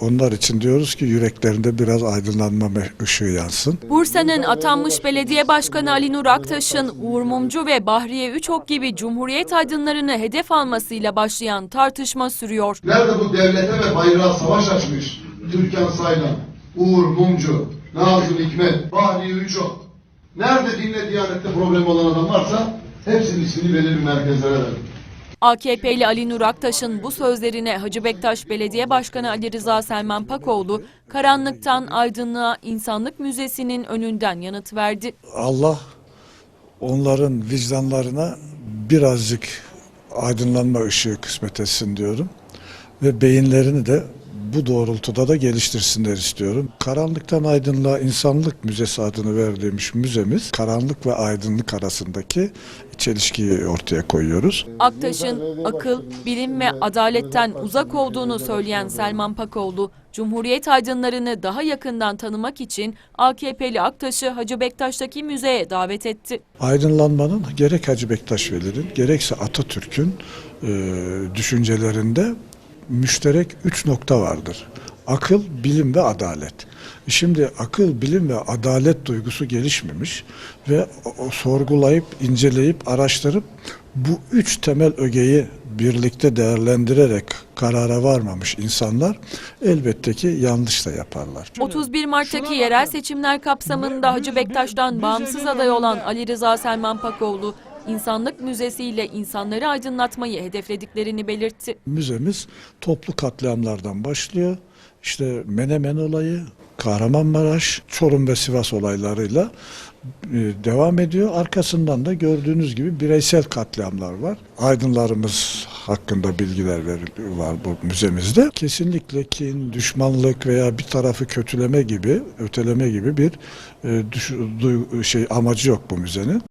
Onlar için diyoruz ki yüreklerinde biraz aydınlanma ışığı yansın. Bursa'nın atanmış belediye başkanı Ali Nur Aktaş'ın Uğur Mumcu ve Bahriye Üçok gibi Cumhuriyet aydınlarını hedef almasıyla başlayan tartışma sürüyor. Nerede bu devlete ve bayrağa savaş açmış Türkan Saylan, Uğur Mumcu, Nazım Hikmet, Bahri Üçok. Nerede dinle diyanette problem olan adam varsa hepsinin ismini belirli merkezlere verin. AKP'li Ali Nur Aktaş'ın bu sözlerine Hacı Bektaş Belediye Başkanı Ali Rıza Selman Pakoğlu, karanlıktan aydınlığa insanlık müzesinin önünden yanıt verdi. Allah onların vicdanlarına birazcık aydınlanma ışığı kısmet etsin diyorum. Ve beyinlerini de bu doğrultuda da geliştirsinler istiyorum. Karanlıktan Aydınlığa İnsanlık Müzesi adını verdiğimiz müzemiz karanlık ve aydınlık arasındaki çelişkiyi ortaya koyuyoruz. Aktaş'ın akıl, bilim ve adaletten uzak olduğunu söyleyen Selman Pakoğlu, Cumhuriyet aydınlarını daha yakından tanımak için AKP'li Aktaş'ı Hacı Bektaş'taki müzeye davet etti. Aydınlanmanın gerek Hacı Bektaş Veli'nin gerekse Atatürk'ün e, düşüncelerinde müşterek üç nokta vardır. Akıl, bilim ve adalet. Şimdi akıl, bilim ve adalet duygusu gelişmemiş ve o- o sorgulayıp, inceleyip, araştırıp bu üç temel ögeyi birlikte değerlendirerek karara varmamış insanlar elbette ki yanlış da yaparlar. 31 Mart'taki yerel seçimler kapsamında Hacı Bektaş'tan bağımsız aday olan Ali Rıza Selman Pakoğlu, İnsanlık Müzesi ile insanları aydınlatmayı hedeflediklerini belirtti. Müzemiz toplu katliamlardan başlıyor. İşte Menemen olayı, Kahramanmaraş, Çorum ve Sivas olaylarıyla e, devam ediyor. Arkasından da gördüğünüz gibi bireysel katliamlar var. Aydınlarımız hakkında bilgiler veriliyor var bu müzemizde. Kesinlikle kin, düşmanlık veya bir tarafı kötüleme gibi, öteleme gibi bir e, şey amacı yok bu müzenin.